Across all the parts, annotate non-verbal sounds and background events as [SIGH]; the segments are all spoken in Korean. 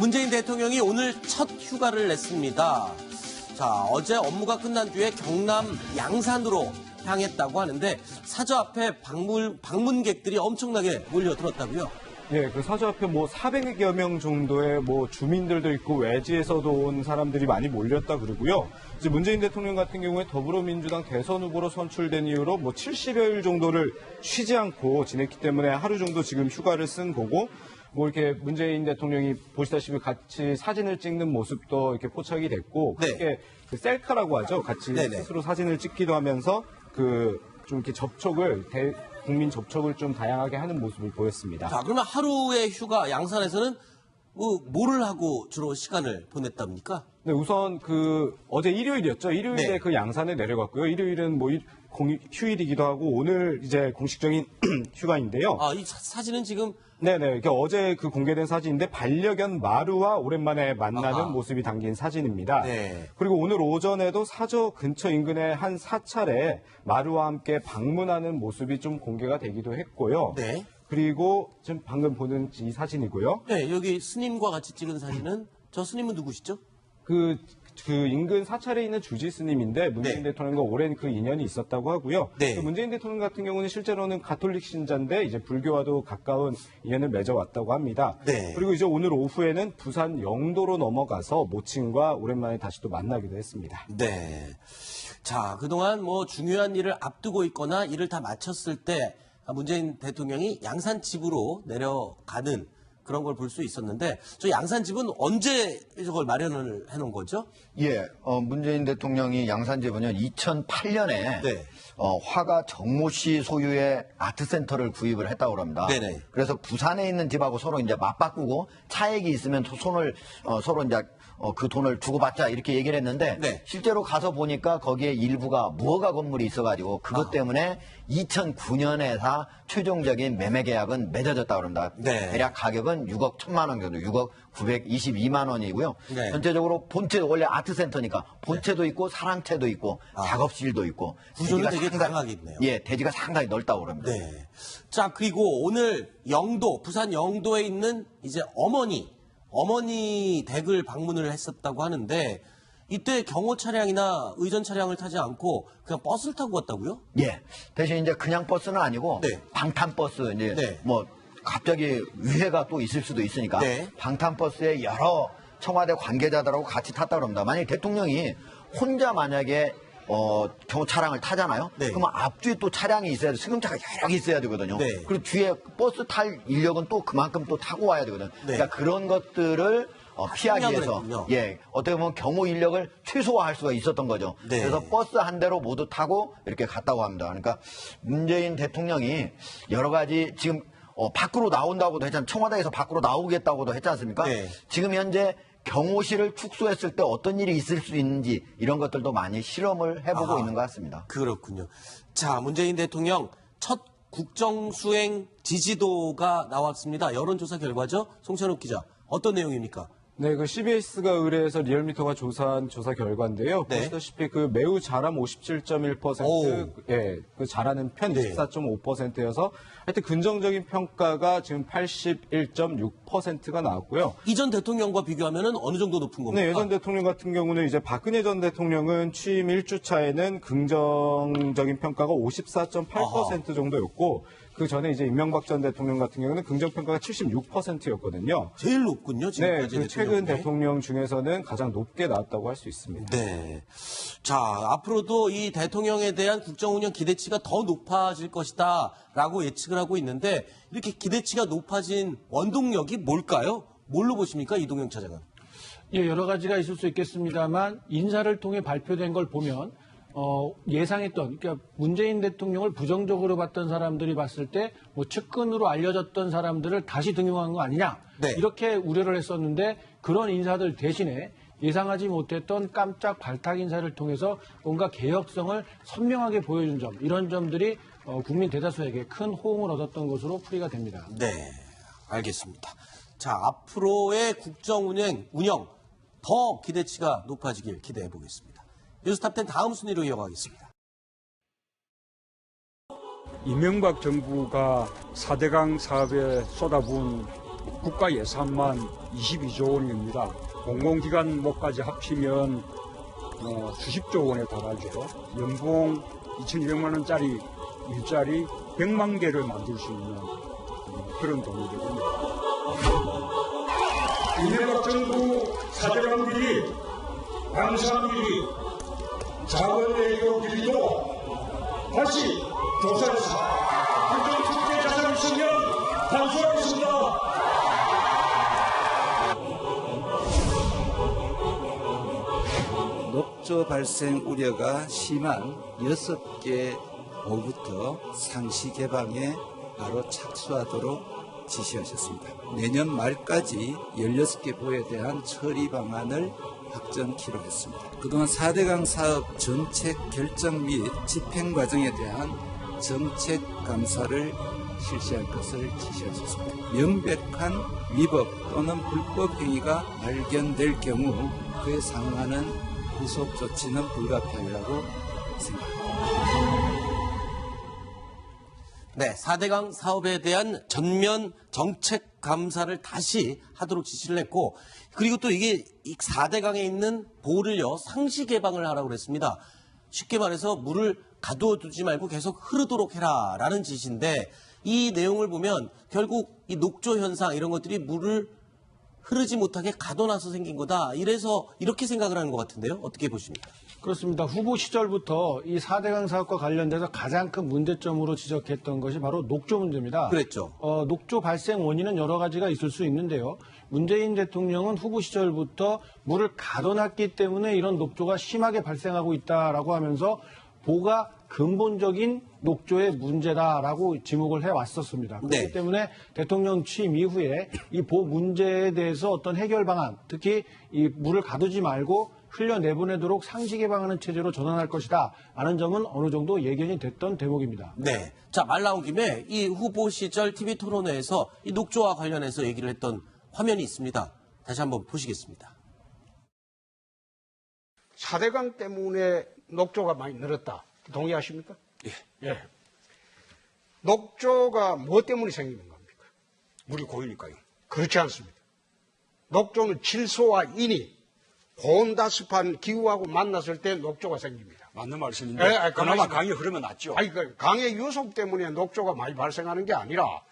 문재인 대통령이 오늘 첫 휴가를 냈습니다. 자, 어제 업무가 끝난 뒤에 경남 양산으로 향했다고 하는데 사저 앞에 방문, 방문객들이 엄청나게 몰려들었다고요. 예, 그 사저 앞에 뭐 400여 명 정도의 뭐 주민들도 있고 외지에서도 온 사람들이 많이 몰렸다 그러고요. 이제 문재인 대통령 같은 경우에 더불어민주당 대선 후보로 선출된 이후로 뭐 70여일 정도를 쉬지 않고 지냈기 때문에 하루 정도 지금 휴가를 쓴 거고 뭐 이렇게 문재인 대통령이 보시다시피 같이 사진을 찍는 모습도 이렇게 포착이 됐고 네. 그게 그 셀카라고 하죠. 같이 네네. 스스로 사진을 찍기도 하면서 그 좀 이렇게 접촉을 대, 국민 접촉을 좀 다양하게 하는 모습을 보였습니다. 자, 그러면 하루의 휴가 양산에서는 뭐, 뭐를 하고 주로 시간을 보냈답니까? 네, 우선 그 어제 일요일이었죠. 일요일에 네. 그 양산에 내려갔고요. 일요일은 뭐 일- 공- 휴일이기도 하고 오늘 이제 공식적인 [CLEARS THROAT] 휴가인데요. 아, 이 사- 사진은 지금 네네. 이게 어제 그 공개된 사진인데 반려견 마루와 오랜만에 만나는 아하. 모습이 담긴 사진입니다. 네. 그리고 오늘 오전에도 사저 근처 인근의 한 사찰에 마루와 함께 방문하는 모습이 좀 공개가 되기도 했고요. 네. 그리고 지금 방금 보는 이 사진이고요. 네, 여기 스님과 같이 찍은 사진은 저 스님은 누구시죠? 그, 그 인근 사찰에 있는 주지 스님인데 문재인 네. 대통령과 오랜 그 인연이 있었다고 하고요. 네. 그 문재인 대통령 같은 경우는 실제로는 가톨릭 신자인데 이제 불교와도 가까운 인연을 맺어왔다고 합니다. 네. 그리고 이제 오늘 오후에는 부산 영도로 넘어가서 모친과 오랜만에 다시 또 만나기도 했습니다. 네. 자, 그동안 뭐 중요한 일을 앞두고 있거나 일을 다 마쳤을 때 문재인 대통령이 양산 집으로 내려가는 그런 걸 볼 수 있었는데 저 양산 집은 언제 저걸 마련을 해놓은 거죠? 예, 어, 문재인 대통령이 양산집은요, 2008년에 네. 어, 화가 정모 씨 소유의 아트센터를 구입을 했다고 합니다. 네네. 그래서 부산에 있는 집하고 서로 이제 맞바꾸고 차액이 있으면 소- 손을 어, 서로 이제 어, 그 돈을 주고받자 이렇게 얘기를 했는데 네. 실제로 가서 보니까 거기에 일부가 무허가 건물이 있어가지고 그것 아. 때문에 2009년에 다 최종적인 매매 계약은 맺어졌다고 합니다. 네. 대략 가격은 6억 1천만 원 정도, 6억 922만 원이고요. 네. 전체적으로 본체 원래 아트센터니까 본체도 있고 사랑채도 있고 아. 작업실도 있고 구조는 되게 상당히- 있네요. 예, 대지가 상당히 넓다고 그럽니다. 네. 자, 그리고 오늘 영도, 부산 영도에 있는 이제 어머니, 어머니 댁을 방문을 했었다고 하는데 이때 경호 차량이나 의전 차량을 타지 않고 그냥 버스를 타고 갔다고요? 예. 대신 이제 그냥 버스는 아니고 네. 방탄 버스 이제 네. 뭐 갑자기 위해가 또 있을 수도 있으니까 네. 방탄 버스에 여러 청와대 관계자들하고 같이 탔다고 합니다. 만약에 대통령이 혼자 만약에 어, 경호 차량을 타잖아요. 네. 그러면 앞뒤에 또 차량이 있어야 돼. 승용차가 여러 개 있어야 되거든요. 네. 그리고 뒤에 버스 탈 인력은 또 그만큼 또 타고 와야 되거든요. 네. 그러니까 그런 것들을 어, 피하기 협력을 위해서. 예 어떻게 보면 경호 인력을 최소화할 수가 있었던 거죠. 네. 그래서 버스 한 대로 모두 타고 이렇게 갔다고 합니다. 그러니까 문재인 대통령이 여러 가지 지금 어, 밖으로 나온다고도 했잖아요. 청와대에서 밖으로 나오겠다고도 했지 않습니까? 네. 지금 현재 경호실을 축소했을 때 어떤 일이 있을 수 있는지 이런 것들도 많이 실험을 해보고 아하. 있는 것 같습니다. 그렇군요. 자, 문재인 대통령 첫 국정수행 지지도가 나왔습니다. 여론조사 결과죠. 송찬욱 기자. 어떤 내용입니까? 네, 그 CBS가 의뢰해서 리얼미터가 조사한 조사 결과인데요. 네. 보시다시피 그 매우 잘함 57.1%, 오. 예, 그 잘하는 편 네. 24.5%여서 하여튼 긍정적인 평가가 지금 81.6%가 나왔고요. 이전 대통령과 비교하면 어느 정도 높은 겁니까? 네, 예전 대통령 같은 경우는 이제 박근혜 전 대통령은 취임 1주 차에는 긍정적인 평가가 54.8% 정도였고 그 전에 이제 임명박 전 대통령 같은 경우는 긍정 평가가 76%였거든요. 제일 높군요. 네, 지금까지 그 최근 대통령 중에. 대통령 중에서는 가장 높게 나왔다고 할 수 있습니다. 네. 자, 앞으로도 이 대통령에 대한 국정 운영 기대치가 더 높아질 것이다 라고 예측을 하고 있는데 이렇게 기대치가 높아진 원동력이 뭘까요? 뭘로 보십니까? 이동영 차장은. 예, 여러 가지가 있을 수 있겠습니다만 인사를 통해 발표된 걸 보면 어, 예상했던 그러니까 문재인 대통령을 부정적으로 봤던 사람들이 봤을 때 뭐 측근으로 알려졌던 사람들을 다시 등용한 거 아니냐 네. 이렇게 우려를 했었는데 그런 인사들 대신에 예상하지 못했던 깜짝 발탁 인사를 통해서 뭔가 개혁성을 선명하게 보여준 점 이런 점들이 어, 국민 대다수에게 큰 호응을 얻었던 것으로 풀이가 됩니다. 네. 알겠습니다. 자, 앞으로의 국정 운영, 운영 더 기대치가 높아지길 기대해 보겠습니다. 뉴스 탑10 다음 순위로 이어가겠습니다. 이명박 정부가 4대강 사업에 쏟아부은 국가 예산만 22조 원입니다. 공공기관 목까지 합치면 어, 수십조 원에 달하죠. 연봉 2,200만 원짜리 일자리 100만 개를 만들 수 있는 어, 그런 돈이거든요. 이명박 정부 사대강들이 방산비리 자원외교 비리도 다시 조사했습니다. 국정 특혜 자산 있으면 단속하겠습니다. 녹조 발생 우려가 심한 6개 호부터 상시 개방에 바로 착수하도록 지시하셨습니다. 내년 말까지 16개 보에 대한 처리 방안을 확정키로 했습니다. 그동안 4대강 사업 정책 결정 및 집행 과정에 대한 정책 감사를 실시할 것을 지시하셨습니다. 명백한 위법 또는 불법 행위가 발견될 경우 그에 상응하는 후속 조치는 불가피하리라고 생각합니다. 네, 4대강 사업에 대한 전면 정책 감사를 다시 하도록 지시를 했고, 그리고 또 이게 이 4대강에 있는 보를요, 상시 개방을 하라고 그랬습니다. 쉽게 말해서 물을 가두어 두지 말고 계속 흐르도록 해라라는 지시인데, 이 내용을 보면 결국 이 녹조 현상 이런 것들이 물을 흐르지 못하게 가둬놔서 생긴 거다. 이래서 이렇게 생각을 하는 것 같은데요. 어떻게 보십니까? 그렇습니다. 후보 시절부터 이 4대강 사업과 관련돼서 가장 큰 문제점으로 지적했던 것이 바로 녹조 문제입니다. 그랬죠. 어, 녹조 발생 원인은 여러 가지가 있을 수 있는데요. 문재인 대통령은 후보 시절부터 물을 가둬놨기 때문에 이런 녹조가 심하게 발생하고 있다라고 하면서 보가 근본적인 녹조의 문제다라고 지목을 해왔었습니다. 그렇기 네. 때문에 대통령 취임 이후에 이 보 문제에 대해서 어떤 해결 방안, 특히 이 물을 가두지 말고 흘려 내보내도록 상시 개방하는 체제로 전환할 것이다. 라는 점은 어느 정도 예견이 됐던 대목입니다. 네. 자, 말 나온 김에 이 후보 시절 TV 토론회에서 이 녹조와 관련해서 얘기를 했던 화면이 있습니다. 다시 한번 보시겠습니다. 4대강 때문에 녹조가 많이 늘었다. 동의하십니까? 예. 녹조가 뭐 때문에 생기는 겁니까? 물이 고이니까요. 그렇지 않습니다. 녹조는 질소와 인이 고온다습한 기후하고 만났을 때 녹조가 생깁니다. 맞는 말씀인데 예, 아니, 그나마 가만히 강이 흐르면 낫죠. 아니, 그 강의 유속 때문에 녹조가 많이 발생하는 게 아니라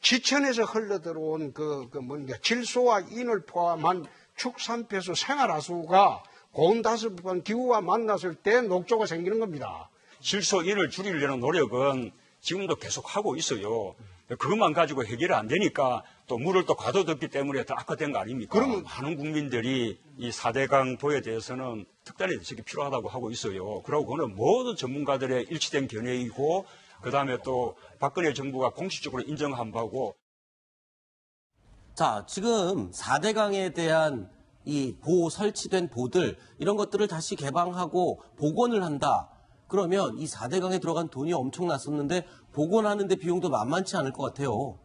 지천에서 흘러 들어온 그, 그 뭔가 질소와 인을 포함한 축산폐수 생활하수가 고온다습한 기후와 만났을 때 녹조가 생기는 겁니다. 질소 인을 줄이려는 노력은 지금도 계속 하고 있어요. 그것만 가지고 해결이 안 되니까 또 물을 또 가둬뒀기 때문에 더 악화된 거 아닙니까? 그러면- 많은 국민들이 이 4대강 보에 대해서는 특단의 대책이 필요하다고 하고 있어요. 그리고 그거는 모든 전문가들의 일치된 견해이고 그 다음에 또 박근혜 정부가 공식적으로 인정한 바고 자, 지금 4대 강에 대한 이 보 설치된 보들 이런 것들을 다시 개방하고 복원을 한다. 그러면 이 4대 강에 들어간 돈이 엄청 났었는데 복원하는데 비용도 만만치 않을 것 같아요.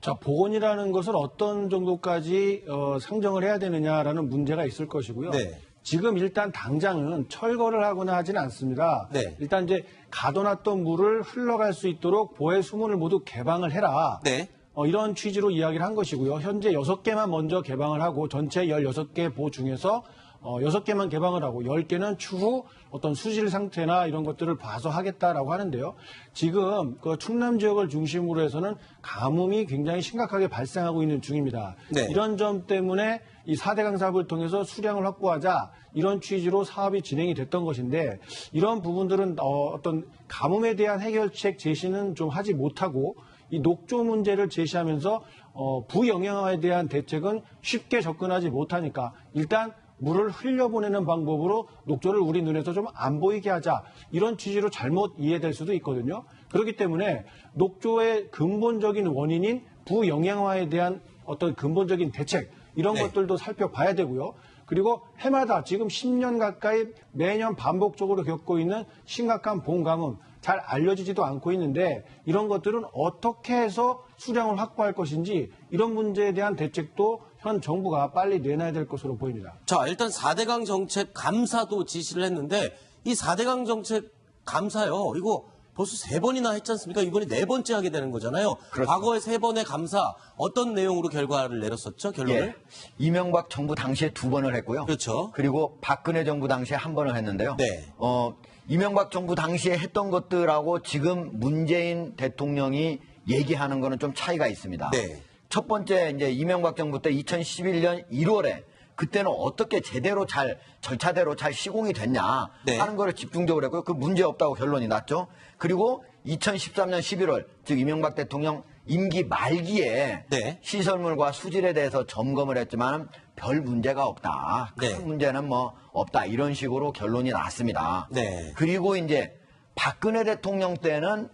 자, 복원이라는 것을 어떤 정도까지 어, 상정을 해야 되느냐라는 문제가 있을 것이고요. 네. 지금 일단 당장은 철거를 하거나 하지는 않습니다. 네. 일단 이제 가둬놨던 물을 흘러갈 수 있도록 보해 수문을 모두 개방을 해라. 네. 어, 이런 취지로 이야기를 한 것이고요. 현재 6개만 먼저 개방을 하고 전체 16개 보 중에서 어, 6개만 개방을 하고 10개는 추후 어떤 수질 상태나 이런 것들을 봐서 하겠다라고 하는데요. 지금 그 충남 지역을 중심으로 해서는 가뭄이 굉장히 심각하게 발생하고 있는 중입니다. 네. 이런 점 때문에 이 4대강 사업을 통해서 수량을 확보하자 이런 취지로 사업이 진행이 됐던 것인데 이런 부분들은 어, 어떤 가뭄에 대한 해결책 제시는 좀 하지 못하고 이 녹조 문제를 제시하면서 어, 부영향화에 대한 대책은 쉽게 접근하지 못하니까 일단 물을 흘려보내는 방법으로 녹조를 우리 눈에서 좀 안 보이게 하자 이런 취지로 잘못 이해될 수도 있거든요. 그렇기 때문에 녹조의 근본적인 원인인 부영향화에 대한 어떤 근본적인 대책 이런 네. 것들도 살펴봐야 되고요. 그리고 해마다 지금 10년 가까이 매년 반복적으로 겪고 있는 심각한 봄 가뭄 잘 알려지지도 않고 있는데 이런 것들은 어떻게 해서 수량을 확보할 것인지 이런 문제에 대한 대책도 현 정부가 빨리 내놔야 될 것으로 보입니다. 자, 일단 4대강 정책 감사도 지시를 했는데 이 4대강 정책 감사요. 이거 벌써 세 번이나 했지 않습니까? 이번에 네 번째 하게 되는 거잖아요. 과거에 세 번의 감사 어떤 내용으로 결과를 내렸었죠? 결론을? 예. 이명박 정부 당시에 두 번을 했고요. 그렇죠. 그리고 박근혜 정부 당시에 한 번을 했는데요. 네. 어, 이명박 정부 당시에 했던 것들하고 지금 문재인 대통령이 얘기하는 거는 좀 차이가 있습니다. 네. 첫 번째 이제 이명박 정부 때 2011년 1월에 그때는 어떻게 제대로 잘 절차대로 잘 시공이 됐냐 네. 하는 거를 집중적으로 했고요. 그 문제 없다고 결론이 났죠. 그리고 2013년 11월 즉 이명박 대통령 임기 말기에 네. 시설물과 수질에 대해서 점검을 했지만 별 문제가 없다. 큰 네. 문제는 뭐 없다. 이런 식으로 결론이 났습니다. 네. 그리고 이제 박근혜 대통령 때는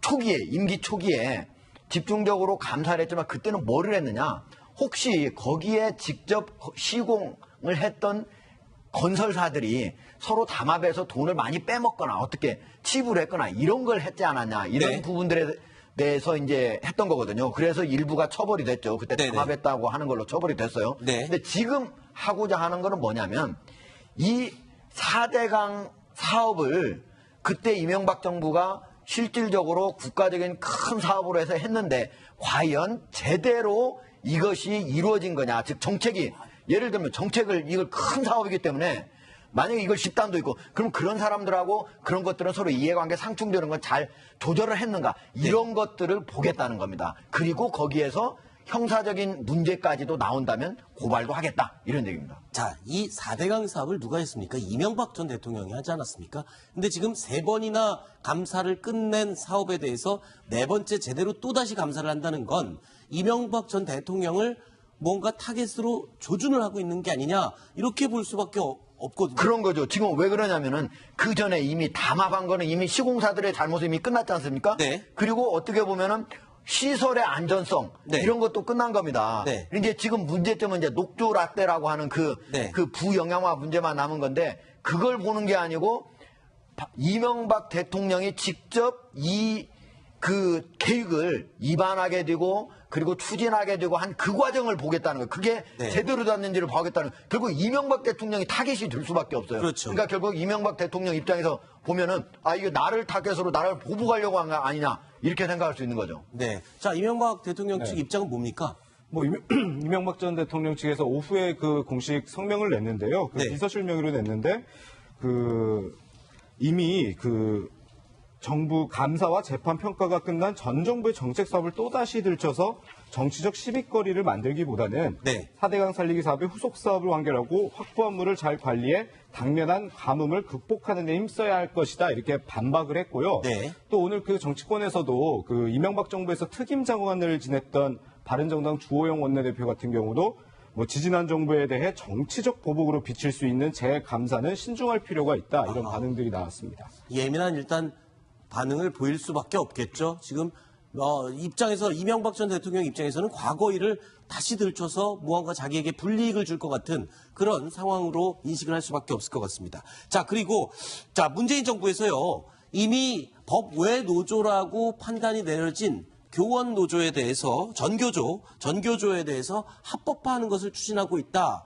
초기에 임기 초기에 집중적으로 감사를 했지만 그때는 뭐를 했느냐? 혹시 거기에 직접 시공을 했던 건설사들이 서로 담합해서 돈을 많이 빼먹거나 어떻게 치불했거나 이런 걸 했지 않았냐 이런 네. 부분들에 대해서 이제 했던 거거든요. 그래서 일부가 처벌이 됐죠. 그때 네네. 담합했다고 하는 걸로 처벌이 됐어요. 네. 근데 지금 하고자 하는 거는 뭐냐면 이 4대강 사업을 그때 이명박 정부가 실질적으로 국가적인 큰 사업으로 해서 했는데 과연 제대로 이것이 이루어진 거냐. 즉 정책이 예를 들면 정책을 이걸 큰 사업이기 때문에 만약에 이걸 집단도 있고 그럼 그런 사람들하고 그런 것들은 서로 이해관계 상충되는 건 잘 조절을 했는가 이런 것들을 보겠다는 겁니다. 그리고 거기에서 형사적인 문제까지도 나온다면 고발도 하겠다 이런 얘기입니다. 자, 이 4대강 사업을 누가 했습니까? 이명박 전 대통령이 하지 않았습니까? 근데 지금 세 번이나 감사를 끝낸 사업에 대해서 네 번째 제대로 또다시 감사를 한다는 건 이명박 전 대통령을 뭔가 타겟으로 조준을 하고 있는 게 아니냐 이렇게 볼 수밖에 어- 없거든요. 그런 거죠. 지금 왜 그러냐면은 그 전에 이미 담합한 거는 이미 시공사들의 잘못이 이미 끝났지 않습니까? 네. 그리고 어떻게 보면은 시설의 안전성 네. 이런 것도 끝난 겁니다. 네. 이제 지금 문제점은 이제 녹조 라떼라고 하는 그, 네. 그 부영양화 문제만 남은 건데 그걸 보는 게 아니고 바- 이명박 대통령이 직접 이 그 계획을 입안하게 되고 그리고 추진하게 되고 한 그 과정을 보겠다는 거예요. 그게 네. 제대로 됐는지를 보겠다는 거예요. 결국 이명박 대통령이 타겟이 될 수밖에 없어요. 그렇죠. 러니까 결국 이명박 대통령 입장에서 보면은 아 이게 나를 타겟으로 나를 보복하려고 한 거 아니냐 이렇게 생각할 수 있는 거죠. 네. 자, 이명박 대통령 측 입장은 뭡니까? 뭐 이명- [CLEARS THROAT] 이명 박 전 대통령 측에서 오후에 그 공식 성명을 냈는데요. 그 네. 비서실명으로 냈는데 그 이미 그 정부 감사와 재판 평가가 끝난 전 정부의 정책 사업을 또다시 들춰서 정치적 시비거리를 만들기보다는 네. 4대강 살리기 사업의 후속 사업을 완결하고 확보한 물을 잘 관리해 당면한 가뭄을 극복하는 데 힘써야 할 것이다 이렇게 반박을 했고요. 네. 또 오늘 그 정치권에서도 그 이명박 정부에서 특임 장관을 지냈던 바른정당 주호영 원내대표 같은 경우도 뭐 지지난 정부에 대해 정치적 보복으로 비칠 수 있는 재감사는 신중할 필요가 있다 이런 반응들이 나왔습니다. 예민한 일단 반응을 보일 수밖에 없겠죠. 지금 어, 입장에서 이명박 전 대통령 입장에서는 과거 일을 다시 들춰서 무언가 자기에게 불이익을 줄 것 같은 그런 상황으로 인식을 할 수밖에 없을 것 같습니다. 자 그리고 자 문재인 정부에서요 이미 법 외 노조라고 판단이 내려진 교원 노조에 대해서 전교조 전교조에 대해서 합법화하는 것을 추진하고 있다.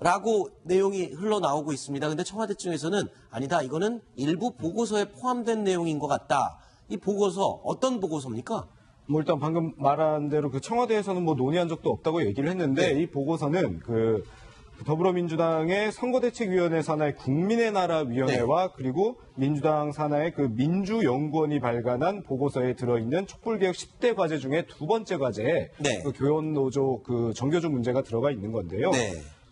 라고 내용이 흘러나오고 있습니다. 근데 청와대 측에서는 아니다. 이거는 일부 보고서에 포함된 내용인 것 같다. 이 보고서 어떤 보고서입니까? 뭐 일단 방금 말한 대로 그 청와대에서는 뭐 논의한 적도 없다고 얘기를 했는데 네. 이 보고서는 그 더불어민주당의 선거대책위원회 산하의 국민의 나라 위원회와 네. 그리고 민주당 산하의 그 민주연구원이 발간한 보고서에 들어있는 촛불개혁 10대 과제 중에 두 번째 과제에 네. 그 교원 노조 그 정교조 문제가 들어가 있는 건데요.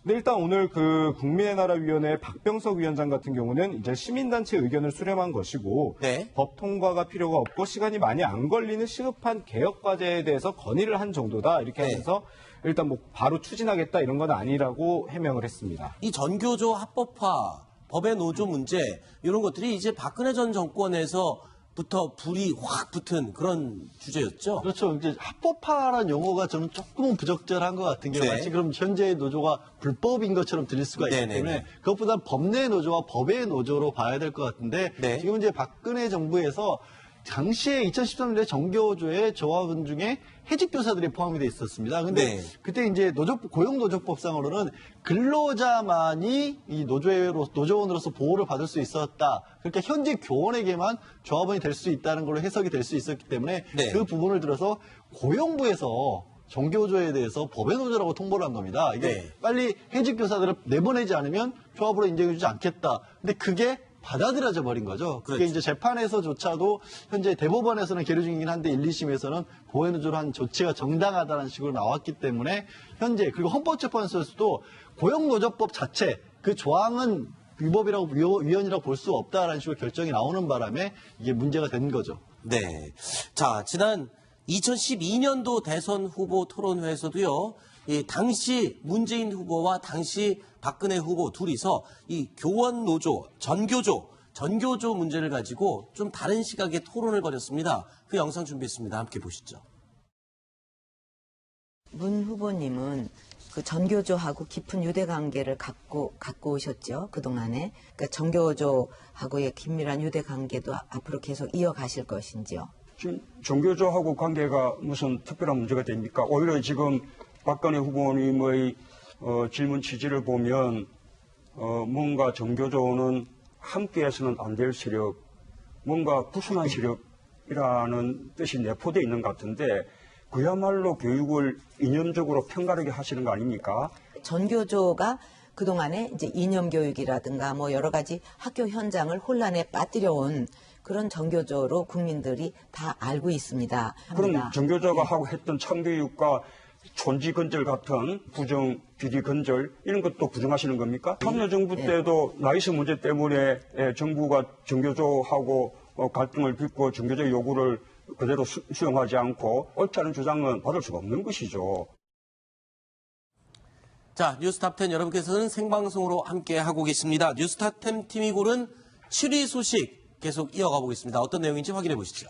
네. 근데 일단 오늘 그 국민의 나라 위원회 박병석 위원장 같은 경우는 이제 시민단체 의견을 수렴한 것이고 네. 법 통과가 필요가 없고 시간이 많이 안 걸리는 시급한 개혁 과제에 대해서 건의를 한 정도다 이렇게 네. 하면서 일단 뭐 바로 추진하겠다 이런 건 아니라고 해명을 했습니다. 이 전교조 합법화, 법의 노조 문제 이런 것들이 이제 박근혜 전 정권에서 부터 불이 확 붙은 그런 주제였죠. 그렇죠. 이제 합법화라는 용어가 저는 조금은 부적절한 것 같은 게 네. 마치 그럼 현재의 노조가 불법인 것처럼 들릴 수가 있기 네네네. 때문에 그것보다 법내 노조와 법의 노조로 봐야 될 것 같은데 네. 지금 이제 박근혜 정부에서 당시에 2013년에 정교조의 조합원 중에 해직 교사들이 포함이 돼 있었습니다. 근데 네. 그때 이제 노조 고용 노조법상으로는 근로자만이 이 노조로 노조원으로서 보호를 받을 수 있었다. 그러니까 현재 교원에게만 조합원이 될 수 있다는 걸로 해석이 될 수 있었기 때문에 네. 그 부분을 들어서 고용부에서 정교조에 대해서 법의 노조라고 통보를 한 겁니다. 이게 네. 빨리 해직 교사들을 내보내지 않으면 조합으로 인정해주지 않겠다. 근데 그게 받아들여져 버린 거죠. 그게 그렇죠. 이제 재판에서조차도 현재 대법원에서는 계류 중이긴 한데 1, 2심에서는 보호노조로 한 조치가 정당하다는 식으로 나왔기 때문에 현재 그리고 헌법재판소에서도 고용노조법 자체 그 조항은 위법이라고 위헌- 위헌이라고 볼 수 없다라는 식으로 결정이 나오는 바람에 이게 문제가 된 거죠. 네. 자, 지난 2012년도 대선 후보 토론회에서도요, 이 당시 문재인 후보와 당시 박근혜 후보 둘이서 이 교원 노조, 전교조, 전교조 문제를 가지고 좀 다른 시각의 토론을 벌였습니다. 그 영상 준비했습니다. 함께 보시죠. 문 후보님은 그 전교조하고 깊은 유대 관계를 갖고 갖고 오셨죠 그 동안에 그 전교조하고의 긴밀한 유대 관계도 앞으로 계속 이어가실 것인지요. 지금 종교조하고 관계가 무슨 특별한 문제가 됩니까? 오히려 지금 박근혜 후보님의 어, 질문 취지를 보면 어, 뭔가 종교조는 함께해서는 안 될 세력, 뭔가 부순한 [LAUGHS] 세력이라는 뜻이 내포되어 있는 것 같은데 그야말로 교육을 이념적으로 편가르게 하시는 거 아닙니까? 전교조가 그 동안에 이제 이념 교육이라든가 뭐 여러 가지 학교 현장을 혼란에 빠뜨려 온 그런 전교조로 국민들이 다 알고 있습니다. 그럼 합니다. 정교조가 하고 했던 참교육과 촌지 건절 같은 부정 비리 건절 이런 것도 부정하시는 겁니까? 참여정부 때도 나이스 문제 때문에 예, 정부가 정교조하고 어, 갈등을 빚고 정교조 요구를 그대로 수, 수용하지 않고 옳지 않은 주장은 받을 수가 없는 것이죠. 자, 뉴스탑10 여러분께서는 생방송으로 함께 하고 계십니다. 뉴스탑10 팀이 고른 7위 소식 계속 이어가 보겠습니다. 어떤 내용인지 확인해 보시죠.